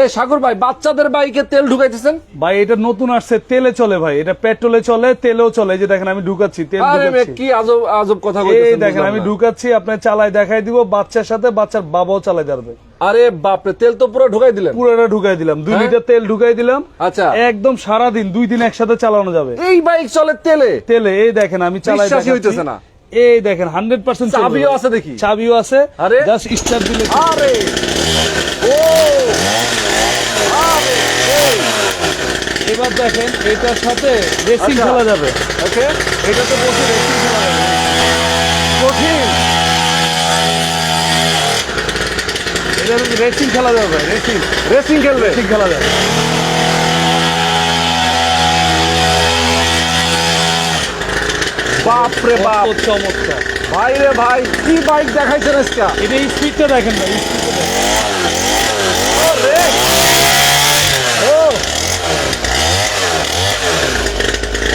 এ সাগর ভাই বাচ্চাদের বাইকে তেল ঢুকাইতেছেন? ভাই এটা নতুন আসছে তেলে চলে ভাই। এটা পেট্রোলে চলে তেলেও চলে। যে দেখেন আমি ঢুকাচ্ছি তেল কি আজব আজব কথা দেখেন আমি ঢুকাচ্ছি চালাই দেখাই দিব বাচ্চার সাথে বাচ্চার বাবাও চালাই যাবে আরে বাপরে তেল তো পুরো ঢুকাই দিলেন? পুরোটা ঢুকাই দিলাম দুই হ্যাঁ? লিটার তেল ঢুকাই দিলাম। আচ্ছা। একদম সারা দিন দুই দিন একসাথে চালানো যাবে। এই বাইক চলে তেলে? তেলে এই দেখেন আমি চালাই হইতেছে না। এই দেখেন হান্ড্রেড পার্সেন্ট চাবিও আছে দেখি। চাবিও আছে আরে? জাস্ট স্টার্ট দিলে আরে। এবার দেখেন এটার সাথে রেসিং আচ্ছা। খেলা যাবে ওকে এটা তো বলছি রেসিং খেলা যাবে। কঠিন। এটা রেসিং খেলা যাবে। রেসিং। রেসিং খেলবে। রেসিং খেলা যাবে। বাপ। রে বাপ চমৎকার। ভাই রে ভাই কি বাইক দেখাইছেন আজকে? এটা স্পিডটা দেখেন ভাই স্পিডটা দেখেন রে ও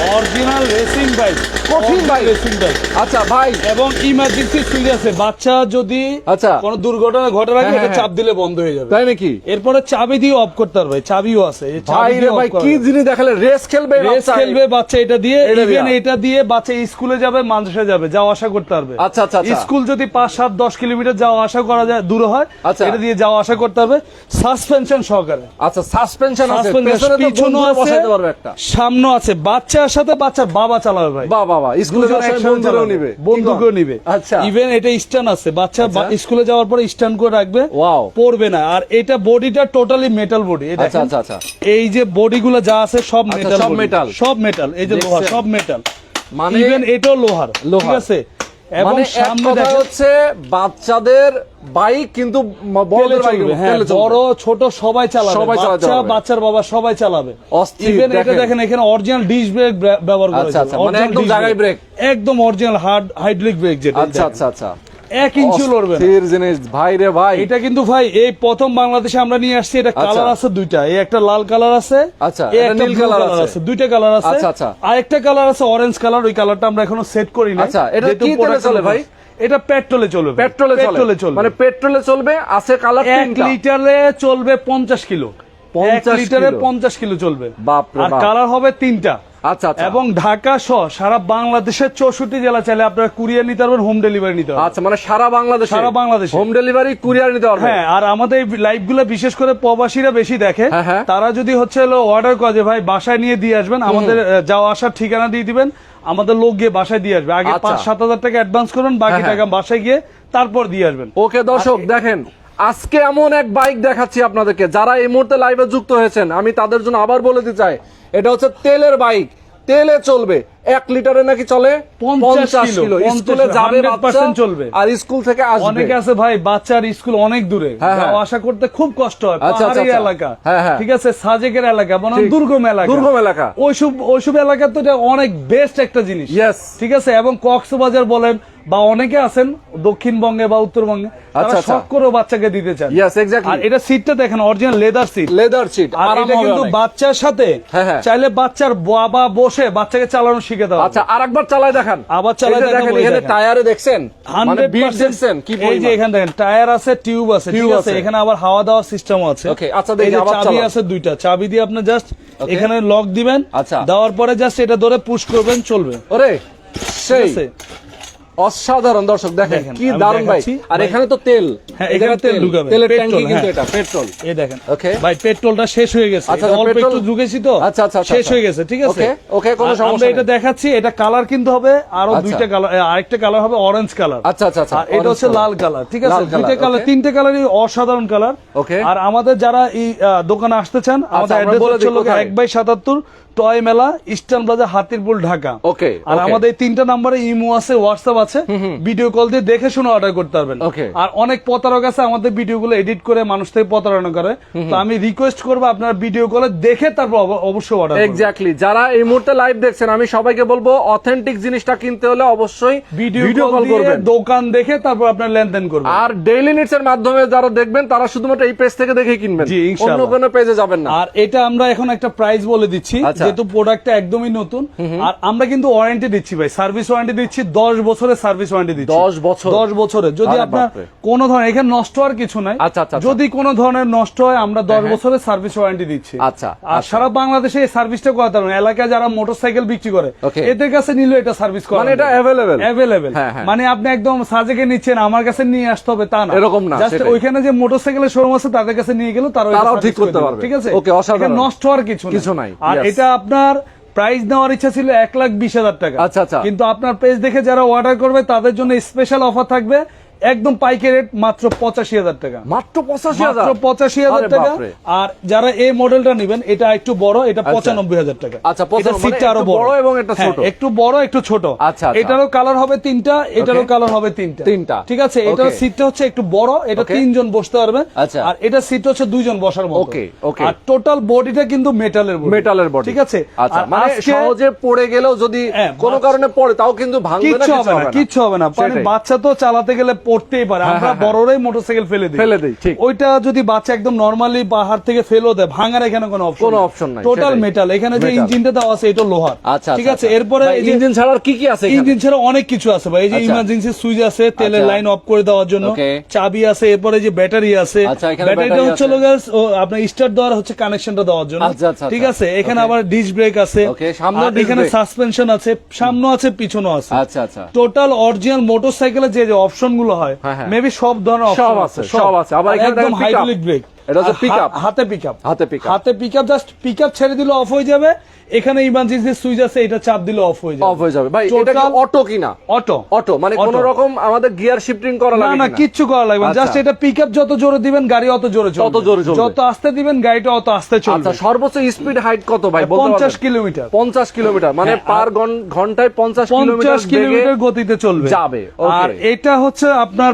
অরিজিনাল রেসিং বাইক কঠিন। রেসিং আচ্ছা ভাই। এবং ইমার্জেন্সি সুইচ আছে। বাচ্চা যদি আচ্ছা। কোনো দুর্ঘটনা ঘটার আগে হ্যাঁ, এটা হ্যাঁ, চাপ দিলে বন্ধ হয়ে যাবে। তাই নাকি? এরপরে চাবি দিয়ে অফ করতে পারবে চাবিও আছে। ভাই রে ভাই কি জিনিস দেখালে? রেস খেলবে রেস খেলবে বাচ্চা এটা দিয়ে ইভেন এটা দিয়ে বাচ্চা স্কুলে যাবে মাদ্রাসা যাবে যাওয়া আসা করতে পারবে। আচ্ছা, আচ্ছা, আচ্ছা। স্কুল যদি পাঁচ সাত দশ কিলোমিটার যাওয়া আসা করা যায় দূরে হয় আচ্ছা। এটা দিয়ে যাওয়া আসা করতে হবে। সাসপেনশন সহকারে। আচ্ছা সাসপেনশন আছে। পেছনে তো পারবে একটা। সামনে আছে। বাচ্চার সাথে বাচ্চার বাবা চালাবে ভাই। বাহ স্কুলে বন্ধুরাও নিবে। বন্ধুকেও নিবে। আচ্ছা। ইভেন এটা স্ট্যান্ড আছে বাচ্চা আচ্ছা। স্কুলে যাওয়ার পরে স্ট্যান্ড করে রাখবে ওয়াও পড়বে না। আর এটা বডিটা টোটালি মেটাল বডি আচ্ছা আচ্ছা আচ্ছা। এই যে বডি গুলো যা আছে সব আচ্ছা, মেটাল সব মেটাল এই যে? লোহার সব মেটাল মানে- ইভেন এটাও লোহার লোহার। ঠিক আছে? মানে সামনে হচ্ছে বাচ্চাদের বাইক কিন্তু হ্যাঁ, বড় ছোট সবাই চালাবে। বাচ্চা বাচ্চার বাবা সবাই চালাবে। ইভেন এটা দেখেন। এখানে অরিজিনাল ডিশ ব্রেক ব্যবহার করা আচ্ছা, আচ্ছা, মানে একদম জায়গায় ব্রেক একদম অরিজিনাল হার্ড হাইড্রোলিক ব্রেক যেটা আচ্ছা আচ্ছা আচ্ছা। এক ইঞ্চি লড়বে না। অস্থির জিনিস। ভাই রে ভাই। এটা কিন্তু ভাই এই প্রথম বাংলাদেশে আমরা নিয়ে আসছি এটা আচ্ছা। কালার আছে দুইটা। এই একটা লাল কালার আছে আচ্ছা, একটা নীল কালার আছে। দুইটা কালার আছে। আচ্ছা, আচ্ছা। আর একটা কালার আছে অরেঞ্জ কালার ওই কালারটা আমরা এখনও সেট করি না আচ্ছা, এটা কি তেলে চলে ভাই? এটা পেট্রোলে চলবে। পেট্রোলে পেট্রোলে চলবে। মানে পেট্রোলে চলবে আছে কালার এক লিটারে চলবে পঞ্চাশ কিলো। এক 50 লিটারে কিলো। পঞ্চাশ কিলো চলবে। বাপ রে আর কালার হবে তিনটা। আচ্ছা আচ্ছা এবং ঢাকা সহ সারা বাংলাদেশের চৌষট্টি জেলা চাইলে আপনারা কুরিয়ার নিতে পারবেন হোম ডেলিভারি নিতে পারবেন আচ্ছা মানে সারা বাংলাদেশে সারা বাংলাদেশে। হোম ডেলিভারি কুরিয়ার নিতে পারবে হ্যাঁ আর আমাদের লাইভগুলো বিশেষ করে প্রবাসীরা বেশি দেখে হ্যাঁ, হ্যাঁ। তারা যদি হচ্ছে অর্ডার করে যে ভাই বাসায় নিয়ে দিয়ে আসবেন আমাদের যাওয়া আসার ঠিকানা দিয়ে দিবেন আমাদের লোক গিয়ে বাসায় দিয়ে আসবে আগে আচ্ছা। পাঁচ সাত হাজার টাকা অ্যাডভান্স করবেন বাকি হ্যাঁ। টাকা বাসায় গিয়ে তারপর দিয়ে আসবেন ওকে দর্শক দেখেন আজকে এমন এক বাইক দেখাচ্ছি আপনাদেরকে। যারা এই মুহূর্তে লাইভে যুক্ত হয়েছেন, আমি তাদের জন্য আবার বলে দিতে চাই, এটা হচ্ছে তেলের বাইক। তেলে চলবে। এক লিটারে নাকি চলে পঞ্চাশ কিলো, কিলো 50 স্কুলে যাবে চলবে। আর স্কুল থেকে আসবে অনেকে আছে ভাই বাচ্চার স্কুল অনেক দূরে হ্যাঁ, হ্যাঁ। আসা করতে খুব কষ্ট হয় আচ্ছা, আচ্ছা, পাহাড়ি আচ্ছা। এলাকা হ্যাঁ, হ্যাঁ। ঠিক আছে সাজেকের এলাকা মানে ঠিক। দুর্গম এলাকা দুর্গম এলাকা। ওইসব ওইসব এলাকা তো এটা অনেক বেস্ট একটা জিনিস ঠিক আছে এবং কক্সবাজার বলেন বা অনেকে আছেন দক্ষিণবঙ্গে বা উত্তরবঙ্গে তারা। শখ করে বাচ্চাকে দিতে চান. আর এটা সিটটা দেখেন original leather seat leather seat আর এটা কিন্তু বাচ্চার সাথে হ্যাঁ, হ্যাঁ। চাইলে বাচ্চার বাবা বসে বাচ্চাকে চালানো শিখে দাও আচ্ছা আরেকবার চালায় দেখান। আবার চালায় দেখেন এখানে টায়ারে দেখছেন? মানে বিট দেখছেন? কি এই যে এখানে দেখেন টায়ার আছে টিউব আছে ঠিক টিউব আছে। এখানে আবার হাওয়া দেওয়ার সিস্টেম আছে। ওকে আচ্ছা, দেখি, আবার চাবি আছে দুইটা। চাবি দিয়ে আপনি জাস্ট এখানে লক দিবেন আচ্ছা। দেওয়ার পরে জাস্ট এটা ধরে পুশ করবেন চলবে। ওরে সেই? অসাধারণ দর্শক দেখেন কি দারুণ ভাই আর এখানে তো তেল হ্যাঁ, এখানে তেল ঢুকাবেন। তেলের ট্যাঙ্কি কিন্তু হ্যাঁ। এটা পেট্রোল এই দেখেন Okay. ভাই পেট্রোলটা শেষ হয়ে গেছে আচ্ছা, আচ্ছা, অল্প একটু ঢুকেছি তো আচ্ছা, আচ্ছা, আচ্ছা, শেষ আচ্ছা। হয়ে গেছে ঠিক আছে Okay, okay, কোনো সমস্যা আমরা এটা দেখাচ্ছি এটা কালার কিন্তু হবে আরও। দুইটা কালার আরেকটা কালার হবে অরেঞ্জ কালার আচ্ছা, আচ্ছা, আচ্ছা, এটা হচ্ছে লাল কালার ঠিক আছে দুইটা কালার. তিনটে কালারই অসাধারণ কালার ওকে আর আমাদের যারা এই দোকানে আসতে চান আমাদের অ্যাড্রেস হচ্ছে দিই হলো কোথায়। এক বাই সাতাত্তর টয় মেলা eastern plaza Hatirpul Dhaka. Okay, আর আমাদের তিনটা নাম্বারে ইমো আছে হোয়াটসঅ্যাপ আছে। ভিডিও কল দিয়ে দেখে শুনে অর্ডার করতে পারবেন. আর অনেক প্রতারক আছে আমাদের ভিডিওগুলো এডিট করে মানুষ থেকে প্রতারণা করে। তো আমি রিকোয়েস্ট করব আপনার ভিডিও কলে দেখে তারপর অবশ্যই অর্ডার এক্স্যাক্টলি যারা এই মুহূর্তে লাইভ দেখছেন আমি সবাইকে বলব অথেন্টিক জিনিসটা কিনতে হলে অবশ্যই ভিডিও ভিডিও কল করবেন। দোকান দেখে তারপর আপনার লেনদেন করবেন। আর ডেইলি নিডস এর মাধ্যমে যারা দেখবেন তারা শুধুমাত্র এই পেজ থেকে দেখে কিনবেন। অন্য কোনো পেজে যাবেন না। আর এটা আমরা এখন একটা প্রাইস বলে দিচ্ছি। আচ্ছা। যেহেতু প্রোডাক্টটা একদমই নতুন আর আমরা কিন্তু ওয়ারেন্টি দিচ্ছি ভাই। সার্ভিস ওয়ারেন্টি দিচ্ছি দশ বছরের সার্ভিস ওয়ারেন্টি দিচ্ছি। 10 বছর? দশ বছরের। যদি আপনার। কোনো ধরনের এখানে নষ্ট হওয়ার কিছু নাই। আচ্ছা, আচ্ছা, আচ্ছা। যদি কোনো ধরনের নষ্ট হয় আমরা দশ বছরের সার্ভিস ওয়ারেন্টি দিচ্ছি। আচ্ছা, আর। সারা বাংলাদেশে এই সার্ভিসটা করাতে পারবেন। এলাকায় যারা মোটরসাইকেল বিক্রি করে এদের কাছে নিলে এটা সার্ভিস করা মানে এটা? অ্যাভেলেবেল হ্যাঁ, হ্যাঁ। মানে আপনি একদম সাজেকে নিচ্ছেন আমার কাছে নিয়ে আসতে হবে তা না। এরকম না, জাস্ট ওইখানে যে মোটরসাইকেলের শোরুম আছে তাদের কাছে নিয়ে গেলে তারা তারাও ঠিক করতে পারবে। ঠিক আছে? Okay, অসাধারণ। নষ্ট হওয়ার কিছু কিছু নাই, আর এটা আপনার প্রাইস নেওয়ার ইচ্ছা ছিল এক লাখ বিশ হাজার টাকা আচ্ছা, আচ্ছা। কিন্তু আপনার পেজ দেখে যারা অর্ডার করবে তাদের জন্য স্পেশাল অফার থাকবে একদম পাইকারি রেট মাত্র পঁচাশি হাজার টাকা। মাত্র পঁচাশি হাজার? পঁচাশি হাজার টাকা। আর যারা এই মডেলটা নেবেন এটা একটু বড় এটা পঁচানব্বই হাজার টাকা। আচ্ছা, এটা সিটটা মানে আরও বড়। এবং একটা হ্যাঁ, ছোট। একটু বড় একটু ছোট। আচ্ছা, আচ্ছা। এটারও কালার হবে তিনটা এটারও কালার হবে তিনটা। তিনটা। ঠিক আছে? এটার সিটটা হচ্ছে একটু বড় এটা তিনজন বসতে পারবে। আচ্ছা। আর এটা সিট হচ্ছে দুইজন বসার মতো। Okay, okay. আর টোটাল বডিটা কিন্তু মেটালের বডি মেটালের বডি ঠিক আছে? আচ্ছা মানে সহজে পড়ে গেলেও যদি হ্যাঁ, কোনো কারণে পড়ে তাও কিন্তু ভাঙবে না কিচ্ছু হবে না কিচ্ছু হবে না। মানে বাচ্চা তো চালাতে গেলে পড়তেই পারে। হ্যাঁ, আমরা হ্যাঁ, হ্যাঁ। বড়রাই মোটরসাইকেল ফেলে দিই। ফেলে দিই, ঠিক। ওইটা যদি বাচ্চা একদম নরমালি পাহাড় থেকে ফেলেও দেয় ভাঙার এখানে কোনো অপশন কোনো option নাই, টোটাল মেটাল এখানে যে ইঞ্জিনটা দেওয়া আছে এটা লোহার। আচ্ছা ঠিক আছে? এরপরে ইঞ্জিন ছাড়া কি কি আছে এখানে? ইঞ্জিন ছাড়া অনেক কিছু আছে ভাই। এই যে আচ্ছা। ইমার্জেন্সি সুইচ আছে তেলের আচ্ছা। লাইন অফ করে দেওয়ার জন্য। চাবি আছে এরপরে যে ব্যাটারি আছে। আচ্ছা, ব্যাটারিটা হচ্ছে আপনার স্টার্ট দেওয়ার হচ্ছে কানেকশনটা দেওয়ার জন্য। আচ্ছা, আচ্ছা, ঠিক আচ্ছা। আছে? এখানে আবার ডিস ব্রেক আছে। সামনেও এখানে সাসপেনশন আছে সামনে আছে পিছনেও আছে। আচ্ছা আচ্ছা। টোটাল অরিজিনাল মোটরসাইকেলের যে যে অপশনগুলো হয় হ্যাঁ, হ্যাঁ। মেবি সব ধরনের সব অপশন আছে, সব আছে। আবার এখানে একদম হাইড্রোলিক ব্রেক এটা হচ্ছে pick হাতে পিক হাতে pick হাতে পিক জাস্ট পিক ছেড়ে দিলে অফ হয়ে যাবে। এখানে ইমার্জেন্সি সুইচ আছে এটা চাপ দিলে অফ হয়ে যাবে। অফ হয়ে যাবে। ভাই এটা অটো কিনা? অটো অটো মানে কোন রকম আমাদের গিয়ার শিফটিং করা না না কিচ্ছু করা লাগবে আচ্ছা। জাস্ট এটা পিক যত জোরে দিবেন গাড়ি অত জোরে চলবে। তত জোরে চলবে। যত আস্তে দিবেন গাড়িটা অত আস্তে চলবে। আচ্ছা সর্বোচ্চ স্পিড হাইট কত ভাই? বলতে পঞ্চাশ পারবেন? কিলোমিটার। পঞ্চাশ কিলোমিটার মানে হ্যাঁ, পার ঘন্টায় পঞ্চাশ কিলোমিটার পঞ্চাশ কিলোমিটার গতিতে চলবে। যাবে, আর এটা হচ্ছে আপনার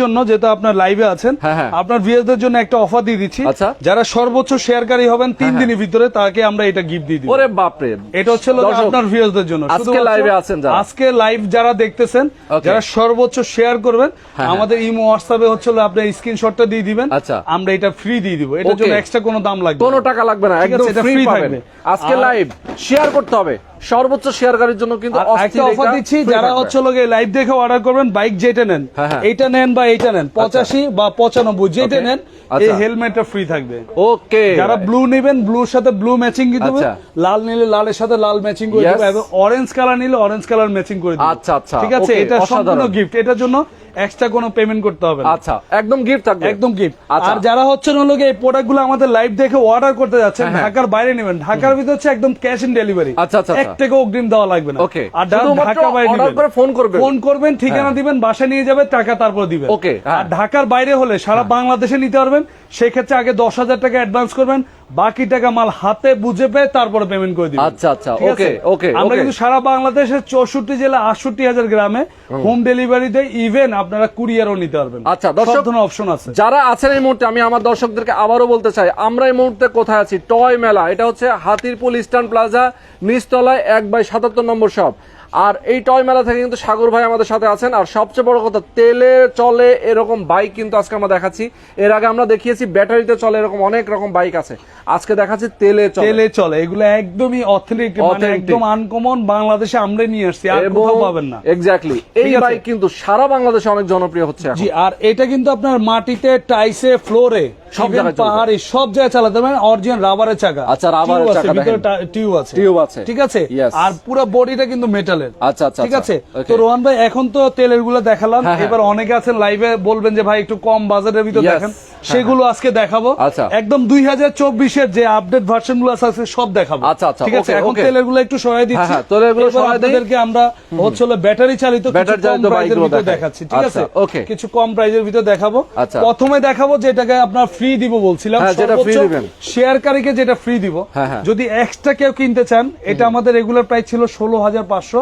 জন্য যেহেতু আপনার লাইভে আছেন হ্যাঁ, হ্যাঁ। আপনার ভিউয়ার্সদের জন্য একটা অফার দিয়ে দিচ্ছি। আচ্ছা। যারা সর্বোচ্চ শেয়ারকারী হবেন তিন দিনের ভিতরে তাকে আমরা এটা গিফট দিয়ে দিব। ওরে বাপরে। এটা হচ্ছে আপনার ভিউয়ার্সদের জন্য। আজকে এ আছেন যারা। আজকে লাইভ যারা দেখতেছেন যারা সর্বোচ্চ শেয়ার করবেন হ্যাঁ। আমাদের ইমো হোয়াটসঅ্যাপে হচ্ছে হলো আপনার স্ক্রিনশটটা দিয়ে দিবেন। আচ্ছা। আমরা এটা ফ্রি দিয়ে দিব। এটার জন্য এক্সট্রা কোনো দাম লাগবে কোনো টাকা লাগবে না। একদম ফ্রি পাবেন। আজকে লাইভ শেয়ার করতে হবে। সর্বোচ্চ শেয়ারকারীর জন্য কিন্তু একটা অফার দিচ্ছি যারা হচ্ছে লোকে লাইভ দেখে অর্ডার করবেন বাইক যেটা নেন হ্যাঁ, হ্যাঁ। এইটা নেন বা এইটা নেন পঁচাশি বা পঁচানব্বই যেটা নেন এই আচ্ছা। হেলমেটটা ফ্রি থাকবে। ওকে যারা ব্লু নেবেন ব্লুর সাথে ব্লু ম্যাচিং আচ্ছা। লাল নিলে লালের সাথে লাল ম্যাচিং করে. দেবে এবং অরেঞ্জ কালার নিলে অরেঞ্জ কালার ম্যাচিং করে দেবে আচ্ছা, আচ্ছা, ঠিক আছে? এটা সম্পূর্ণ গিফট এটার জন্য এক্সট্রা কোনো পেমেন্ট করতে হবে আচ্ছা একদম গিফট থাকবে একদম গিফট আচ্ছা। আর যারা হচ্ছে হলো গিয়ে এই প্রোডাক্টগুলো আমাদের লাইভ দেখে অর্ডার করতে যাচ্ছেন হ্যাঁ, হ্যাঁ। ঢাকার বাইরে নেবেন ঢাকার ভিতর হচ্ছে একদম ক্যাশ ইন ডেলিভারি আচ্ছা, আচ্ছা, এক আচ্ছা। টাকা অগ্রিম দেওয়া লাগবে না Okay. আর ঢাকার বাইরে নেবেন, করে phone করবেন। ফোন করবেন ঠিকানা হ্যাঁ। দিবেন বাসায় নিয়ে যাবে টাকা তারপর দিবেন হ্যাঁ। আর ঢাকার বাইরে হলে সারা বাংলাদেশে নিতে পারবেন সেক্ষেত্রে আগে দশ হাজার টাকা অ্যাডভান্স করবেন বাকি টাকা মাল হাতে বুঝে পেয়ে তারপরে পেমেন্ট করে দিবেন। আচ্ছা, আচ্ছা, okay, okay, আমরা কিন্তু সারা বাংলাদেশের চৌষট্টি জেলা আটষট্টি হাজার গ্রামে হোম। ডেলিভারি দেয় ইভেন আপনারা কুরিয়ারও নিতে পারবেন। আচ্ছা, দর্শক- অপশন আছে। যারা আছেন এই মুহূর্তে আমি আমার দর্শকদেরকে আবারও বলতে চাই আমরা এই মুহূর্তে কোথায় আছি? টয় মেলা এটা হচ্ছে হাতিরপুল ইস্টার্ন প্লাজা নিচতলায় এক বাই সাতাত্তর নম্বর শপ আর এই টয় মেলা থেকে কিন্তু সাগর ভাই আমাদের সাথে আছেন। আর সবচেয়ে বড় কথা তেলে চলে এরকম বাইক কিন্তু আজকে আমরা দেখাচ্ছি। এর আগে আমরা দেখিয়েছি ব্যাটারিতে চলে এরকম অনেক রকম বাইক আছে। আজকে দেখাচ্ছি তেলে চলে। তেলে চলে এগুলো একদমই অথেন্টিক মানে একদম আনকমন বাংলাদেশে আমরা নিয়ে আসছি আর কোথাও পাবেন না। এক্স্যাক্টলি এই বাইক কিন্তু সারা বাংলাদেশে অনেক জনপ্রিয় হচ্ছে এখন। জি আর এটা কিন্তু আপনার মাটিতে টাইসে ফ্লোরে সব জায়গায় পাহাড়ে সব জায়গায় চালাতে পারেন। অরিজিনাল রাবারের চাকা। আচ্ছা, রাবারের চাকা ভিতরে টিউব আছে। Tube আছে। ঠিক আছে? আর পুরো বডিটা কিন্তু মেটালের আচ্ছা, আচ্ছা, ঠিক আচ্ছা। আছে? তো রোহান ভাই এখন তো তেলেরগুলো দেখালাম। হ্যাঁ, হ্যাঁ। এবার অনেকে আছেন লাইভে বলবেন যে ভাই একটু কম বাজেটের ভিতরে দেখেন। সেগুলো আজকে দেখাবো। আচ্ছা। একদম দুই হাজার চব্বিশের যে আপডেট ভার্সনগুলো আছে সব দেখাবো। আচ্ছা, আচ্ছা, ঠিক আছে? এখন তেলেরগুলো একটু সহায় দিচ্ছি। হ্যাঁ, হ্যাঁ, তেলেরগুলো আপনাদেরকে আমরা হচ্ছে ব্যাটারি চালিত ব্যাটারি চালিত বাইকগুলো দেখাচ্ছি ঠিক আছে? আচ্ছা, okay. কিছু কম প্রাইজের ভিতর দেখাবো। আচ্ছা। প্রথমে দেখাবো যেটাকে আপনার ফ্রি দিব বলছিলাম। হ্যাঁ, যেটা free দিবেন। শেয়ারকারীকে যেটা ফ্রি দিব। হ্যাঁ, হ্যাঁ। যদি এক্সট্রা কেউ কিনতে চান এটা আমাদের রেগুলার প্রাইস ছিল ষোলো হাজার পাঁচশো।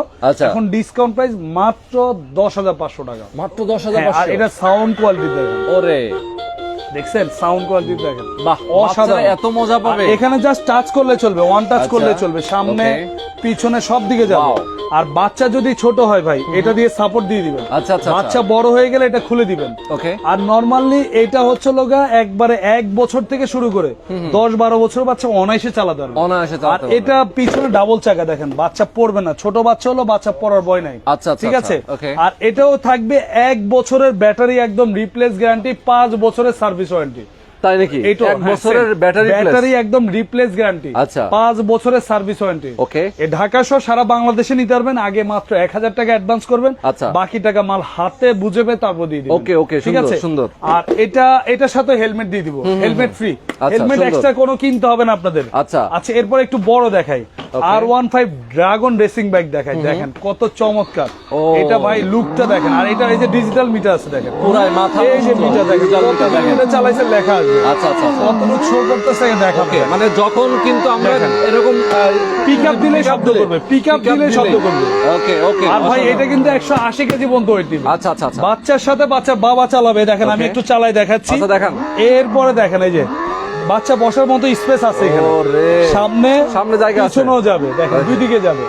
এখন ডিসকাউন্ট প্রাইস মাত্র দশ হাজার পাঁচশো টাকা। মাত্র দশ হাজার হ্যাঁ, এটা সাউন্ড কোয়ালিটি দেখেন ওরে। দেখছেন? সাউন্ড কোয়ালিটি দেখেন। বাহ বাচ্চারা এত মজা পাবে। এখানে জাস্ট টাচ করলে চলবে ওয়ান টাচ আচ্ছা। করলে চলবে সামনে পিছনে সব দিকে যাবে। আর বাচ্চা যদি ছোট হয় ভাই এটা দিয়ে সাপোর্ট দিয়ে দিবেন। আচ্ছা, আচ্ছা, বাচ্চা বড় হয়ে গেলে এটা খুলে দিবেন। ওকে আর নর্মালি এটা হচ্ছে লোগা একবারে এক বছর থেকে শুরু করে। দশ বারো বছর বাচ্চা অনায়াসে চালাতে পারবে। অনায়াসে আর এটা পিছনে ডাবল চাকা দেখেন বাচ্চা পড়বে না। ছোট বাচ্চা হলো বাচ্চা পড়ার ভয় নাই। আচ্ছা, ঠিক আছে? আর এটাও থাকবে এক বছরের ব্যাটারি একদম রিপ্লেস গ্যারান্টি পাঁচ বছরের সার্ভিস ওয়ারেন্টি। তাই নাকি? এক বছরের ব্যাটারি ব্যাটারি একদম রিপ্লেস গ্যারান্টি আচ্ছা। পাঁচ বছরের সার্ভিস ওয়ারেন্টি ওকে এ ঢাকা সহ সারা বাংলাদেশে নিতে পারবেন। আগে মাত্র এক হাজার টাকা অ্যাডভান্স করবেন। আচ্ছা। বাকি টাকা মাল হাতে বুঝে পেয়ে তারপর দিয়ে দিবেন। ওকে, ওকে, ঠিক আছে? সুন্দর। আর এটা এটার সাথে হেলমেট দিয়ে দিব। হেলমেট ফ্রি হেলমেট এক্সট্রা কোনো কিনতে হবে না আপনাদের। আচ্ছা। আচ্ছা এরপর একটু বড় দেখাই। R one five dragon racing bike দেখাই। দেখেন কত চমৎকার। এটা ভাই লুকটা দেখেন। আর এটা এই যে ডিজিটাল মিটার আছে দেখেন। পুরাই মাথা এই যে মিটার দেখেন চালাইছে লেখা আসবে আচ্ছা আচ্ছা আচ্ছা। কতটুকু শো করতেছে মানে যখন কিন্তু আমরা এরকম পিক আপ দিলে শব্দ করবে পিক আপ দিলে শব্দ করবে। ওকে ওকে আর ভাই এটা কিন্তু একশো আশি কেজি পর্যন্ত ওয়েট দিবে আচ্ছা আচ্ছা আচ্ছা। বাচ্চার সাথে বাচ্চা বাবা চালাবে দেখেন আমি একটু চালাই দেখাচ্ছি। আচ্ছা, দেখান। এরপরে দেখেন এই যে বাচ্চা বসার মতো স্পেস আছে এখানে। সামনে সামনে জায়গা আছে। যাবে দেখেন দুই দিকে যাবে।